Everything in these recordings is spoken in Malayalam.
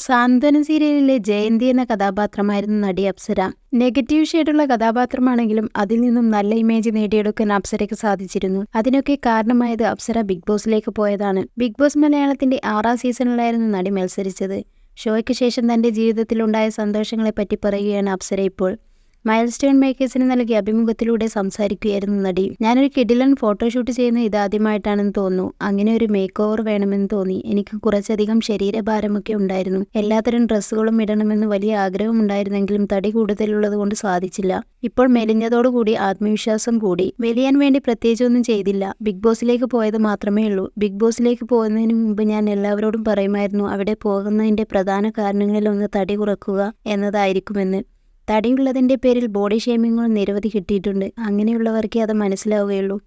സാന്ത്വനം സീരിയലിലെ ജയന്തി എന്ന കഥാപാത്രമായിരുന്നു നടി അപ്സര. നെഗറ്റീവ് ഷെയ്ഡുള്ള കഥാപാത്രമാണെങ്കിലും അതിൽ നിന്നും നല്ല ഇമേജ് നേടിയെടുക്കാൻ അപ്സരയ്ക്ക് സാധിച്ചിരുന്നു. അതിനൊക്കെ കാരണമായത് അപ്സര ബിഗ് ബോസിലേക്ക് പോയതാണ്. ബിഗ് ബോസ് മലയാളത്തിന്റെ ആറാം സീസണിലായിരുന്നു നടി മത്സരിച്ചത്. ഷോയ്ക്ക് ശേഷം തന്റെ ജീവിതത്തിലുണ്ടായ സന്തോഷങ്ങളെപ്പറ്റി പറയുകയാണ് അപ്സര ഇപ്പോൾ. മൈൽ സ്റ്റോൺ മേക്കേഴ്സിന് നൽകിയ അഭിമുഖത്തിലൂടെ സംസാരിക്കുകയായിരുന്നു നടി. ഞാനൊരു കിഡിലൻ ഫോട്ടോഷൂട്ട് ചെയ്യുന്ന ഇതാദ്യമായിട്ടാണെന്ന് തോന്നുന്നു. അങ്ങനെ ഒരു മേക്ക് ഓവർ വേണമെന്ന് തോന്നി. എനിക്ക് കുറച്ചധികം ശരീരഭാരമൊക്കെ ഉണ്ടായിരുന്നു. എല്ലാത്തരം ഡ്രസ്സുകളും ഇടണമെന്ന് വലിയ ആഗ്രഹം ഉണ്ടായിരുന്നെങ്കിലും തടി കൂടുതലുള്ളത് കൊണ്ട് സാധിച്ചില്ല. ഇപ്പോൾ മെലിഞ്ഞതോടുകൂടി ആത്മവിശ്വാസം കൂടി. വെലിയാൻ വേണ്ടി പ്രത്യേകിച്ചൊന്നും ചെയ്തില്ല. ബിഗ് ബോസിലേക്ക് പോയത് മാത്രമേ ഉള്ളൂ. ബിഗ് ബോസിലേക്ക് പോകുന്നതിന് മുമ്പ് ഞാൻ എല്ലാവരോടും പറയുമായിരുന്നു അവിടെ പോകുന്നതിന്റെ പ്രധാന കാരണങ്ങളിലൊന്ന് തടി കുറക്കുക എന്നതായിരിക്കുമെന്ന്. തടിയുള്ളതിന്റെ പേരിൽ ബോഡി ഷേമിങ്ങുകൾ നിരവധി കിട്ടിയിട്ടുണ്ട്. അങ്ങനെയുള്ളവർക്കേ അത് മനസ്സിലാവുകയുള്ളൂ.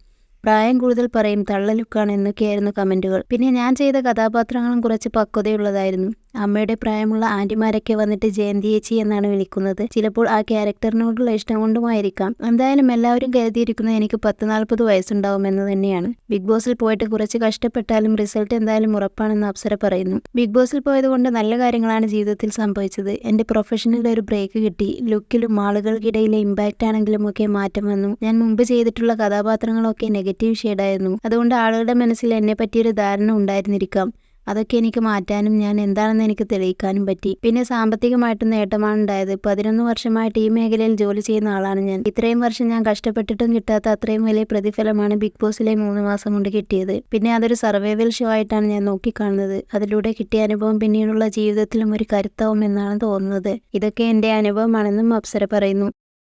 പ്രായം കൂടുതൽ പറയും തള്ളലുക്കാണ് എന്നൊക്കെയായിരുന്നു കമന്റുകൾ പിന്നെ ഞാൻ ചെയ്ത കഥാപാത്രങ്ങളും കുറച്ച് പക്വതയുള്ളതായിരുന്നു. അമ്മയുടെ പ്രായമുള്ള ആന്റിമാരൊക്കെ വന്നിട്ട് ജയന്തി ചേച്ചി എന്നാണ് വിളിക്കുന്നത്. ചിലപ്പോൾ ആ ക്യാരക്ടറിനോടുള്ള ഇഷ്ടം കൊണ്ടുമായിരിക്കാം. എന്തായാലും എല്ലാവരും കരുതിയിരിക്കുന്നത് എനിക്ക് പത്ത് നാൽപ്പത് വയസ്സുണ്ടാവുമെന്ന് തന്നെയാണ്. ബിഗ് ബോസിൽ പോയിട്ട് കുറച്ച് കഷ്ടപ്പെട്ടാലും റിസൾട്ട് എന്തായാലും ഉറപ്പാണെന്ന് അപ്സര പറയുന്നു. ബിഗ് ബോസിൽ പോയതുകൊണ്ട് നല്ല കാര്യങ്ങളാണ് ജീവിതത്തിൽ സംഭവിച്ചത്. എന്റെ പ്രൊഫഷനിൽ ഒരു ബ്രേക്ക് കിട്ടി. ലുക്കിലും ആളുകൾക്കിടയിലെ ഇമ്പാക്റ്റ് ആണെങ്കിലും ഒക്കെ മാറ്റം വന്നു. ഞാൻ മുമ്പ് ചെയ്തിട്ടുള്ള കഥാപാത്രങ്ങളൊക്കെ നെഗറ്റീവ് ഷെയ്ഡായിരുന്നു. അതുകൊണ്ട് ആളുകളുടെ മനസ്സിൽ എന്നെ പറ്റിയൊരു ധാരണ ഉണ്ടായിരുന്നിരിക്കാം. അതൊക്കെ എനിക്ക് മാറ്റാനും ഞാൻ എന്താണെന്ന് എനിക്ക് തെളിയിക്കാനും പറ്റി. പിന്നെ സാമ്പത്തികമായിട്ട് നേട്ടമാണ് ഉണ്ടായത്. പതിനൊന്ന് വർഷമായിട്ട് ഈ മേഖലയിൽ ജോലി ചെയ്യുന്ന ആളാണ് ഞാൻ. ഇത്രയും വർഷം ഞാൻ കഷ്ടപ്പെട്ടിട്ടും കിട്ടാത്ത അത്രയും വലിയ പ്രതിഫലമാണ് ബിഗ് ബോസിലെ മൂന്ന് മാസം കൊണ്ട് കിട്ടിയത്. പിന്നെ അതൊരു സർവൈവൽ ഷോ ആയിട്ടാണ് ഞാൻ നോക്കിക്കാണുന്നത്. അതിലൂടെ കിട്ടിയ അനുഭവം പിന്നീടുള്ള ജീവിതത്തിലും ഒരു കരുത്താവും എന്നാണ് തോന്നുന്നത്. ഇതൊക്കെ എന്റെ അനുഭവമാണെന്നും അപ്സര പറയുന്നു.